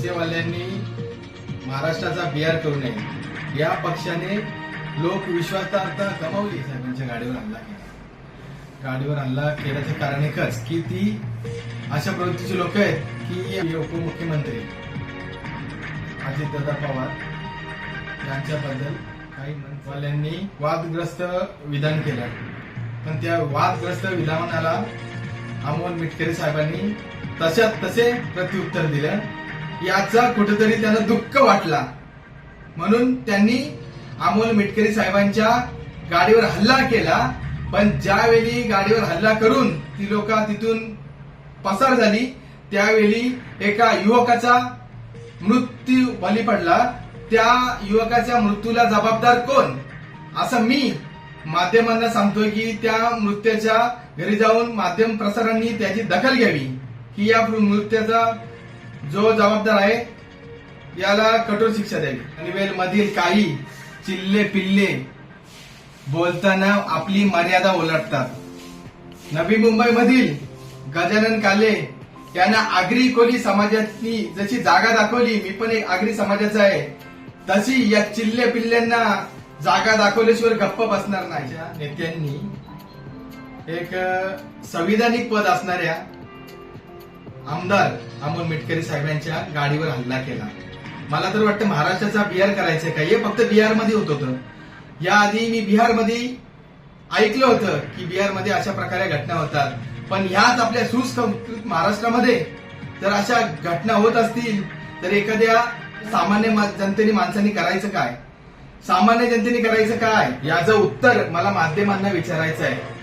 खडसेवाल्यांनी महाराष्ट्राचा बिहार करू नये. या पक्षाने लोक विश्वासार्हता गमावली साहेबांच्या गाडीवर हल्ला केला. गाडीवर हल्ला केल्याचं कारण एकच की ती अशा प्रवृत्तीची लोक आहेत की उपमुख्यमंत्री अजितदादा पवार यांच्याबद्दल काही मंत्र्यांनी वादग्रस्त विधान केलं. पण त्या वादग्रस्त विधानाला अमोल मिटकरी साहेबांनी तशात तसे प्रत्युत्तर दिलं. याचा कुठेतरी त्यांना दुःख वाटला. म्हणून त्यांनी अमोल मिटकरी साहेबांच्या गाडीवर हल्ला केला. पण ज्यावेळी गाडीवर हल्ला करून ती लोक तिथून पसार झाली त्यावेळी एका युवकाचा मृत्यू बली पडला. त्या युवकाच्या मृत्यूला जबाबदार कोण? असं मी माध्यमांना सांगतोय की त्या मृत्याच्या घरी जाऊन माध्यम प्रसारांनी त्याची दखल घ्यावी. की या मृत्याचा जो जबाबदार आहे याला कठोर शिक्षा द्यावी. पनवेल मधील काही चिल्ले पिल्ले बोलताना आपली मर्यादा ओलाटतात नवी मुंबई मधील गजानन काले यांना आगरी कोली समाजातली जशी जागा दाखवली मी पण एक आगरी समाजाचा आहे तशी या चिल्ले पिल्ल्यांना जागा दाखवल्याशिवाय गप्प बसणार नाही. नेत्यांनी एक संविधानिक पद असणाऱ्या आमदार अमोल मिटकरी साहेबांच्या गाडीवर हल्ला केला. मला तर वाटतं महाराष्ट्राचा बिहार करायचंय का? हे फक्त बिहारमध्ये होत होतं. याआधी मी बिहारमध्ये ऐकलं होतं की बिहारमध्ये अशा प्रकारे घटना होतात. पण ह्याच आपल्या सुसंस्कृत महाराष्ट्रामध्ये जर अशा घटना होत असतील तर एखाद्या सामान्य जनतेने माणसांनी करायचं काय? सामान्य जनतेने करायचं काय? याचं उत्तर मला माध्यमांना विचारायचं आहे